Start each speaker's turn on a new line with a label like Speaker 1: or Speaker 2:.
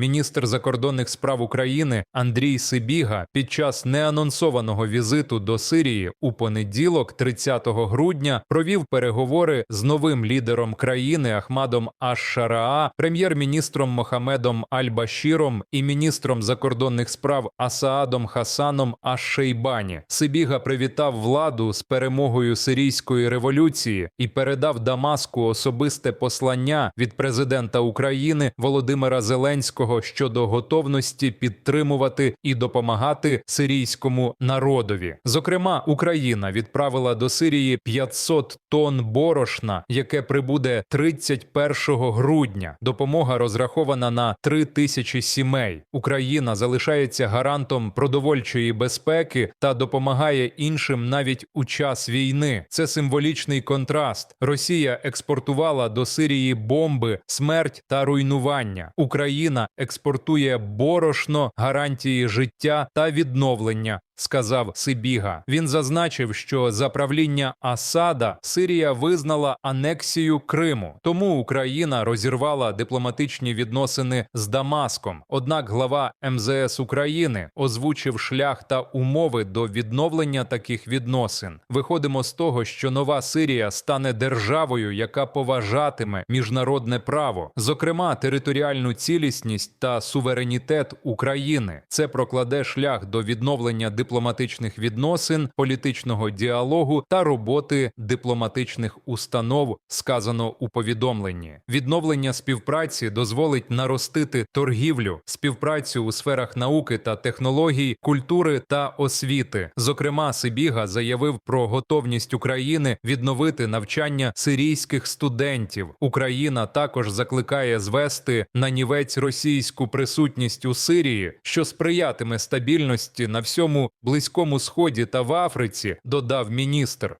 Speaker 1: Міністр закордонних справ України Андрій Сибіга під час неанонсованого візиту до Сирії у понеділок, 30 грудня, провів переговори з новим лідером країни Ахмадом Аш-Шараа, прем'єр-міністром Мохамедом Аль-Башіром і міністром закордонних справ Асаадом Хасаном Аш-Шейбані. Сибіга привітав владу з перемогою сирійської революції і передав Дамаску особисте послання від президента України Володимира Зеленського щодо готовності підтримувати і допомагати сирійському народові. Зокрема, Україна відправила до Сирії 500 тонн борошна, яке прибуде 31 грудня. Допомога розрахована на 3 тисячі сімей. Україна залишається гарантом продовольчої безпеки та допомагає іншим навіть у час війни. Це символічний контраст. Росія експортувала до Сирії бомби, смерть та руйнування. Україна експортує борошно, гарантії життя та відновлення. Сказав Сибіга. Він зазначив, що за правління Асада Сирія визнала анексію Криму, тому Україна розірвала дипломатичні відносини з Дамаском. Однак глава МЗС України озвучив шлях та умови до відновлення таких відносин. Виходимо з того, що нова Сирія стане державою, яка поважатиме міжнародне право, зокрема територіальну цілісність та суверенітет України. Це прокладе шлях до відновлення дипломатичних відносин, політичного діалогу та роботи дипломатичних установ, сказано у повідомленні. Відновлення співпраці дозволить наростити торгівлю, співпрацю у сферах науки та технологій, культури та освіти. Зокрема, Сибіга заявив про готовність України відновити навчання сирійських студентів. Україна також закликає звести на нівець російську присутність у Сирії, що сприятиме стабільності на всьому близькому сході та в Африці, додав міністр.